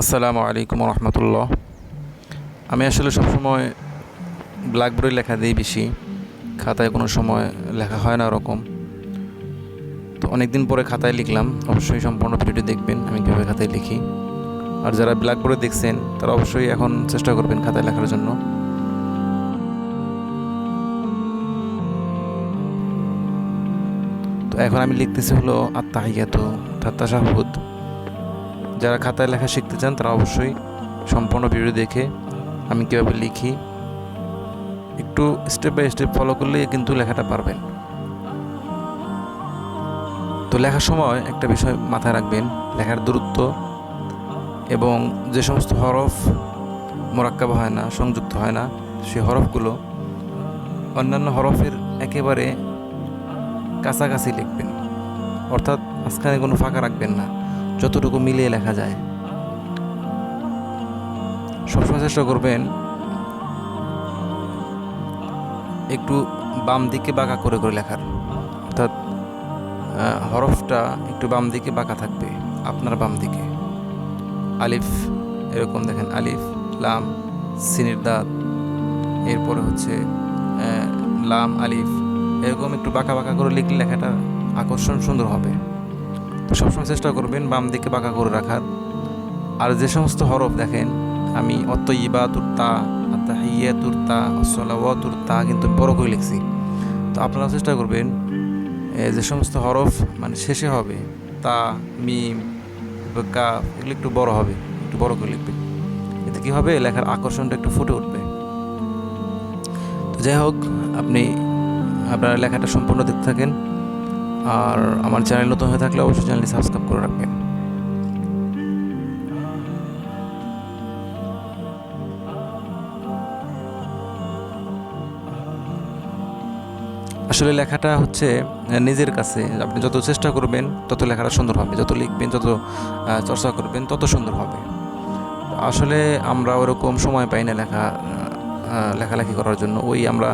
আসসালামু আলাইকুম রহমতুল্লাহ আমি আসলে সবসময় ব্ল্যাকবোর্ডে লেখা দিই বেশি, খাতায় কোনো সময় লেখা হয় না ওরকম। তো অনেক দিন পরে খাতায় লিখলাম, অবশ্যই সম্পূর্ণ ভিডিওটি দেখবেন, আমি কীভাবে খাতায় লিখি। আর যারা ব্ল্যাকবোর্ডে দেখছেন, তারা অবশ্যই এখন চেষ্টা করবেন খাতায় লেখার জন্য। তো এখন আমি লিখতেছি হলো আত্মাহিয়াত ঠাত্তাশাহুদ যারা খাতায় লেখা শিখতে চান, তারা অবশ্যই সম্পূর্ণ ভিডিও দেখে আমি কীভাবে লিখি। একটু স্টেপ বাই স্টেপ ফলো করলেই কিন্তু লেখাটা পারবেন। তো লেখার সময় একটা বিষয় মাথায় রাখবেন, লেখার দূরত্ব এবং যে সমস্ত হরফ মোরাক্কাব হয় না, সংযুক্ত হয় না, সেই হরফগুলো অন্যান্য হরফের একেবারে কাছাকাছি লিখবেন। অর্থাৎ মাঝখানে কোনো ফাঁকা রাখবেন না। যতটুকু মিলিয়ে লেখা যায়। সবসময় চেষ্টা করবেন একটু বাম দিকে বাঁকা করে করে লেখার। অর্থাৎ হরফটা একটু বাম দিকে বাঁকা থাকবে, আপনার বাম দিকে। আলিফ, এরকম দেখেন, আলিফ, লাম, সিনির দাঁত। এরপরে হচ্ছে লাম, আলিফ, এরকম একটু বাঁকা বাঁকা করে লিখলে লেখাটা আকর্ষণ সুন্দর হবে। সবসময় চেষ্টা করবেন বাম দিকে বাঁকা করে রাখার। আর যে সমস্ত হরফ দেখেন, আমি অত ইবা তুর্তা আত্মাহিয়া তুর্তা, অসলাওয়া, তুর্তা কিন্তু বড় করে লিখছি। তো আপনারা চেষ্টা করবেন যে সমস্ত হরফ মানে শেষে হবে, তা, মিম, কাফ, এগুলো একটু বড় হবে, একটু বড় করে লিখবেন। এতে কী হবে? লেখার আকর্ষণটা একটু ফুটে উঠবে। তো যাই হোক, আপনি আপনার লেখাটা সম্পূর্ণ দেখতে থাকেন। আর আমার চ্যানেল নতুন হয়ে থাকলে অবশ্যই চ্যানেলটি সাবস্ক্রাইব করে রাখবেন। আসলে লেখাটা হচ্ছে নিজের কাছে। আপনি যত চেষ্টা করবেন, তত লেখাটা সুন্দর হবে। যত লিখবেন, যত চর্চা করবেন, তত সুন্দর হবে। আসলে আমরা ওরকম সময় পাই না লেখা লেখালেখি করার জন্য। ওই আমরা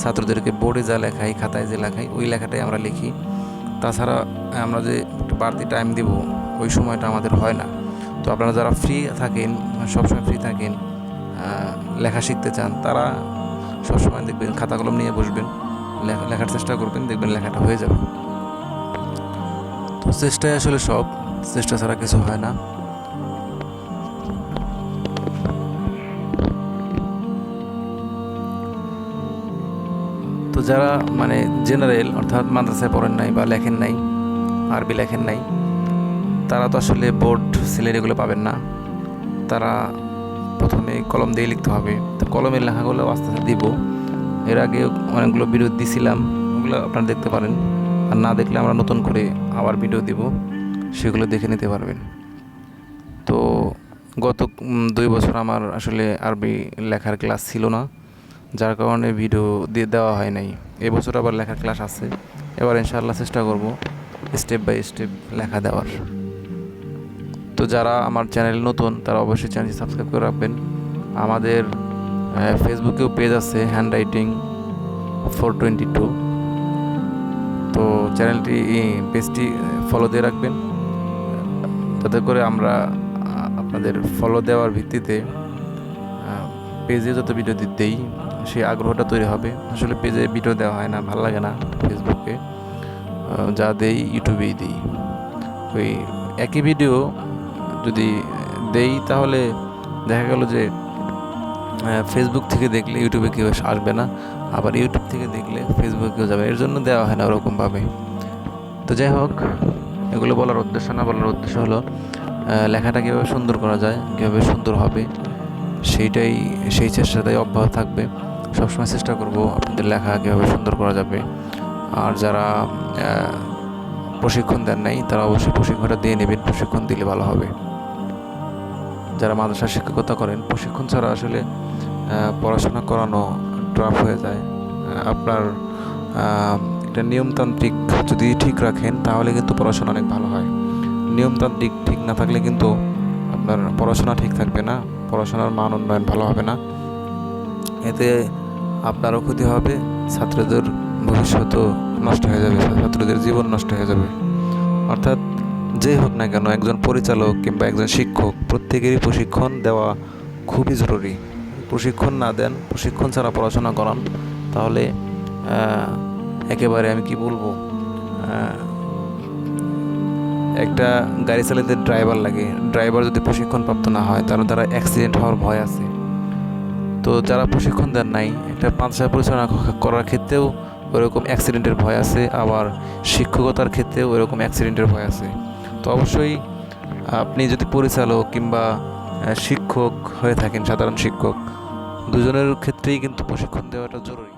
ছাত্রদেরকে বোর্ডে যা লেখাই, খাতায় যে লেখাই, ওই লেখাটাই আমরা লিখি। তাছাড়া আমরা যে একটু বাড়তি টাইম দিব, ওই সময়টা আমাদের হয় না। তো আপনারা যারা ফ্রি থাকেন, সবসময় ফ্রি থাকেন লেখা শিখতে চান, তারা সবসময় দেখবেন খাতা কলম নিয়ে বসবেন, লেখা, লেখার চেষ্টা করবেন, দেখবেন লেখাটা হয়ে যাবে। তো চেষ্টাই আসলে সব, চেষ্টা ছাড়া কিছু হয় না। তো যারা মানে জেনারেল অর্থাৎ মাদ্রাসায় পড়েন নাই বা লেখেন নাই, আরবি লেখেন নাই, তারা তো আসলে বোর্ড সিলের এগুলো পাবেন না। তারা প্রথমে কলম দিয়ে লিখতে হবে। তো কলমের লেখাগুলো আস্তে আস্তে দিব। এর আগে অনেকগুলো ভিডিও দিছিলাম, ওগুলো আপনারা দেখতে পারেন। আর না দেখলে আমরা নতুন করে আবার ভিডিও দিব, সেগুলো দেখে নিতে পারবেন। তো গত দুই বছর আমার আসলে আরবি লেখার ক্লাস ছিল না। যার কারণে ভিডিও দিয়ে দেওয়া হয় নাই। এবছর আবার লেখার ক্লাস আছে। এবার ইনশাআল্লাহ চেষ্টা করব স্টেপ বাই স্টেপ লেখা দেওয়ার। তো যারা আমার চ্যানেল নতুন, তারা অবশ্যই চ্যানেলটি সাবস্ক্রাইব করে রাখবেন। আমাদের ফেসবুকেও পেজ আছে hand writing four twenty two তো চ্যানেলটি পেজটি ফলো দিয়ে রাখবেন। তাতে করে আমরা আপনাদের ফলো দেওয়ার ভিত্তিতে পেজে যত ভিডিও দিতেই সেই আগ্রহটা তৈরি হবে। আসলে পেজে ভিডিও দেওয়া হয় না, ভালো লাগে না ফেসবুকে যা দেই ইউটিউবেই দিই। ওই একই ভিডিও যদি দেই, তাহলে দেখা গেল যে ফেসবুক থেকে দেখলে ইউটিউবে কেউ আসবে না। আবার ইউটিউব থেকে দেখলে ফেসবুকে কেউ যাবে এর জন্য দেওয়া হয় না ওরকমভাবে। তো যাই হোক, এগুলো বলার উদ্দেশ্য না বলার উদ্দেশ্য হলো লেখাটা কীভাবে সুন্দর করা যায়, কীভাবে সুন্দর হবে, সেইটাই, সেই চেষ্টাটাই অব্যাহত থাকবে। সবসময় চেষ্টা করব আপনাদের লেখা কীভাবে সুন্দর করা যাবে। আর যারা প্রশিক্ষণ দেন নাই, তারা অবশ্যই প্রশিক্ষণটা দিয়ে নেবেন, প্রশিক্ষণ দিলে ভালো হবে। যারা মাদ্রাসা শিক্ষকতা করেন, প্রশিক্ষণ ছাড়া আসলে পড়াশোনা করানো ড্রাফ হয়ে যায়। আপনার একটা নিয়মতান্ত্রিক যদি ঠিক রাখেন, তাহলে কিন্তু পড়াশোনা অনেক ভালো হয়। নিয়মতান্ত্রিক ঠিক না থাকলে কিন্তু আপনার পড়াশোনা ঠিক থাকবে না, পড়াশোনার মান উন্নয়ন ভালো হবে না। এতে আপনারও ক্ষতি হবে, ছাত্রদের ভবিষ্যতও নষ্ট হয়ে যাবে, ছাত্রদের জীবন নষ্ট হয়ে যাবে। অর্থাৎ যেই হোক না কেন, একজন পরিচালক কিংবা একজন শিক্ষক, প্রত্যেকেরই প্রশিক্ষণ দেওয়া খুবই জরুরি। প্রশিক্ষণ না দেন, প্রশিক্ষণ ছাড়া পড়াশোনা করান, তাহলে একেবারে আমি কি বলব একটা গাড়ি চালাতে ড্রাইভার লাগে। ড্রাইভার যদি প্রশিক্ষণপ্রাপ্ত না হয়, তাহলে তারা অ্যাক্সিডেন্ট হওয়ার ভয় আছে। তো যারা প্রশিক্ষণ দেন নাই, একটা মাদ্রাসা পরিচালনা করার ক্ষেত্রেও ওরকম অ্যাক্সিডেন্টের ভয় আছে, আবার শিক্ষকতার ক্ষেত্রেও ওরকম অ্যাক্সিডেন্টের ভয় আছে। তো অবশ্যই আপনি যদি পরিচালক কিংবা শিক্ষক হয়ে থাকেন, সাধারণ শিক্ষক, দুজনের ক্ষেত্রেই কিন্তু প্রশিক্ষণ দেওয়াটা জরুরি।